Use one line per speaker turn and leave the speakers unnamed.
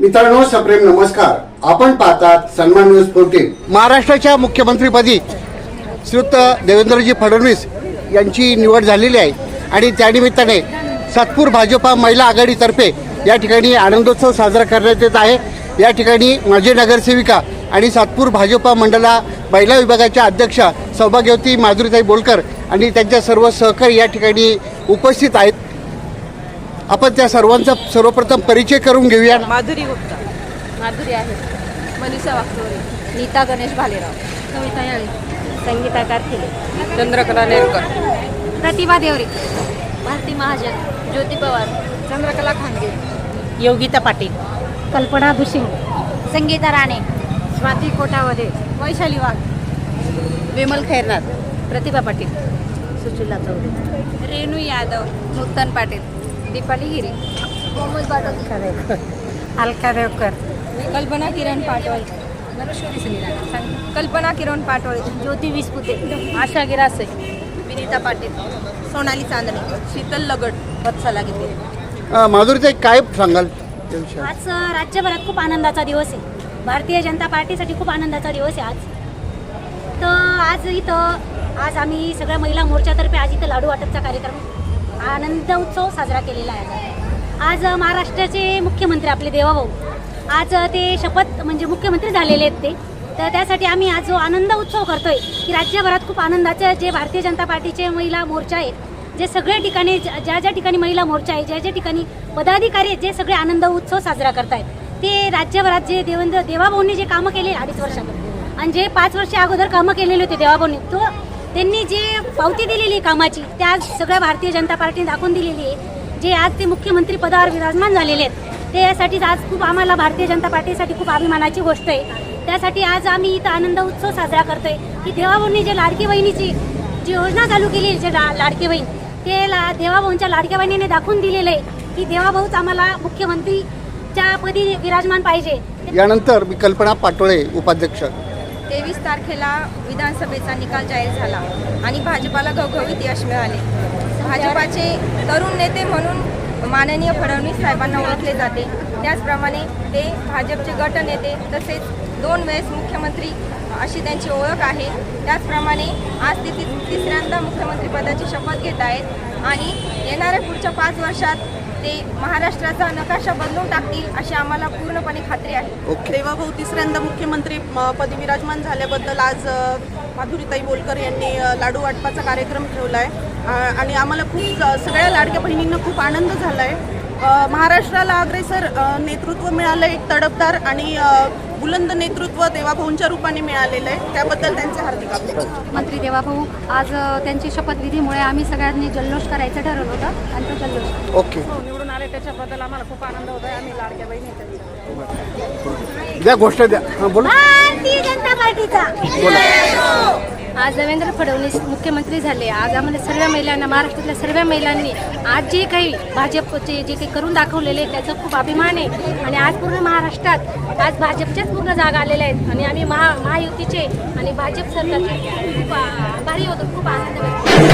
मित्रांनो सप्रेम नमस्कार. आपण पाहतात सन्मान न्यूज फोर्टीन महाराष्ट्राच्या मुख्यमंत्रीपदी श्रीयुत देवेंद्रजी फडणवीस यांची निवड झालेली आहे. आणि त्यानिमित्ताने सातपूर भाजपा महिला आघाडीतर्फे या ठिकाणी आनंदोत्सव साजरा करण्यात येत आहे. या ठिकाणी माजी नगरसेविका आणि सातपूर भाजपा मंडला महिला विभागाच्या अध्यक्षा सौभाग्यवती माधुरीताई बोलकर आणि त्यांच्या सर्व सहकारी या ठिकाणी उपस्थित आहेत. आपण त्या सर्वांचा सर्वप्रथम परिचय करून घेऊया.
माधुरी गुप्ता.
माधुरी आहे.
मनीषा वागचोरे
नीता गणेश भालेराव.
कविता याळी.
संगीता कारखिले
चंद्रकला नेरकर.
प्रतिभा देवरे. भारती महाजन. ज्योती पवार.
चंद्रकला खांगे
योगिता पाटील. कल्पना भुसिंग संगीता राणे.
स्वाती कोठावदे. वैशाली वाघ.
विमल खैरनाथ. प्रतिभा पाटील. सुशीला चौधरी. रेणू यादव. नूतन पाटील. दीपाली हिरे कोमल पाटील
अलका देवकर. कल्पना किरण पाटोळे कल्पना किरण पाटोळे
ज्योती विस्पुते आशा गिरासे. विनीता पाटील.
सोनाली चांदणे. शीतल लगड. वत्सला गीते.
अ, माधुरीताई काय सांगाल?
आज राज्यभरात खूप आनंदाचा दिवस आहे. भारतीय जनता पार्टीसाठी खूप आनंदाचा दिवस आहे आज. तर आज इथं आज आम्ही सगळ्या महिला मोर्चातर्फे आज इथं लाडू वाटपचा कार्यक्रम आनंद उत्सव साजरा केलेला आहे. आज महाराष्ट्राचे मुख्यमंत्री आपले देवाभाऊ. आज ते शपथ म्हणजे मुख्यमंत्री झालेले आहेत ते. तर त्यासाठी आम्ही आज जो आनंद उत्सव करतोय की राज्यभरात खूप आनंदाचे जे भारतीय जनता पार्टीचे महिला मोर्चा आहेत जे सगळ्या ठिकाणी ज्या ज्या ज्या ठिकाणी महिला मोर्चा आहे ज्या ज्या ठिकाणी पदाधिकारी आहेत जे सगळे आनंद उत्सव साजरा करतायत. ते राज्यभरात जे देवेंद्र देवाभाऊंनी जे कामं केले अडीच वर्षात आणि जे पाच वर्ष अगोदर कामं केलेले होते देवाभाऊंनी तो त्यांनी जे पावती दिलेली आहे कामाची त्या आज सगळ्या भारतीय जनता पार्टीने दाखवून दिलेली आहे. जे आज ते मुख्यमंत्री पदावर विराजमान झालेले आहेत. त्यासाठीच आज खूप आम्हाला भारतीय जनता पार्टीसाठी खूप अभिमानाची गोष्ट आहे. त्यासाठी आज आम्ही इथं आनंद उत्सव साजरा करतोय. की देवाभाऊंनी जे लाडकी बहिणीची जी योजना चालू केली आहे, जे ला- लाडकी बहीण ते ला देवाभाऊंच्या लाडक्या बहिणीने दाखवून दिलेलं आहे की देवाभाऊच आम्हाला मुख्यमंत्रीच्या पदी विराजमान पाहिजे.
यानंतर मी कल्पना पाटोळे उपाध्यक्ष.
तारखेला विधानसभेचा निकाल जाहीर झाला आणि भाजपाला घवघवीत यश मिळाले. भाजपाचे तरुण नेते म्हणून माननीय फडणवीस साहेबांना ओळखले जाते. त्याचप्रमाणे ते भाजपचे गटनेते तसेच दोन वेळेस मुख्यमंत्री अशी त्यांची ओळख आहे. त्याचप्रमाणे आज ते तिसऱ्यांदा मुख्यमंत्रीपदाची शपथ घेत आहेत आणि येणाऱ्या पुढच्या पाच वर्षात ते महाराष्ट्राचा नकाशा बदलून टाकतील अशी आम्हाला पूर्णपणे खात्री आहे.
देवाभाऊ तिसऱ्यांदा मुख्यमंत्री पदी विराजमान झाल्याबद्दल आज माधुरीताई बोलकर यांनी लाडू वाटपाचा कार्यक्रम ठेवला आहे आणि आम्हाला खूप सगळ्या लाडक्या बहिणींना खूप आनंद झाला आहे महाराष्ट्राला अग्रेसर नेतृत्व मिळालं एक तडफदार आणि बुलंद नेतृत्व देवाभाऊंच्या रूपाने मिळालेलं आहे. त्याबद्दल त्यांचे हार्दिक आभार.
मंत्री देवाभाऊ आज त्यांची शपथविधीमुळे आम्ही सगळ्यांनी जल्लोष करायचं ठरवलं होतं आणि तो जल्लोष
ओके.
निवडून आले त्याच्याबद्दल आम्हाला खूप आनंद होतो आहे आम्ही लाडक्या बहिणी.
द्या गोष्ट द्या. हां बोला.
भारतीय जनता पार्टीचा.
आज देवेंद्र फडणवीस मुख्यमंत्री झाले. आज आम्हाला सर्व महिलांना महाराष्ट्रातल्या सर्व महिलांनी आज जे काही भाजपचे जे काही करून दाखवलेले आहे त्याचा खूप अभिमान आहे. आणि आज पूर्ण महाराष्ट्रात आज भाजपच्याच पूर्ण जागा आलेल्या आहेत. आणि आम्ही महा महायुतीचे आणि भाजप सरकारचे खूप आभारी होतो खूप आनंद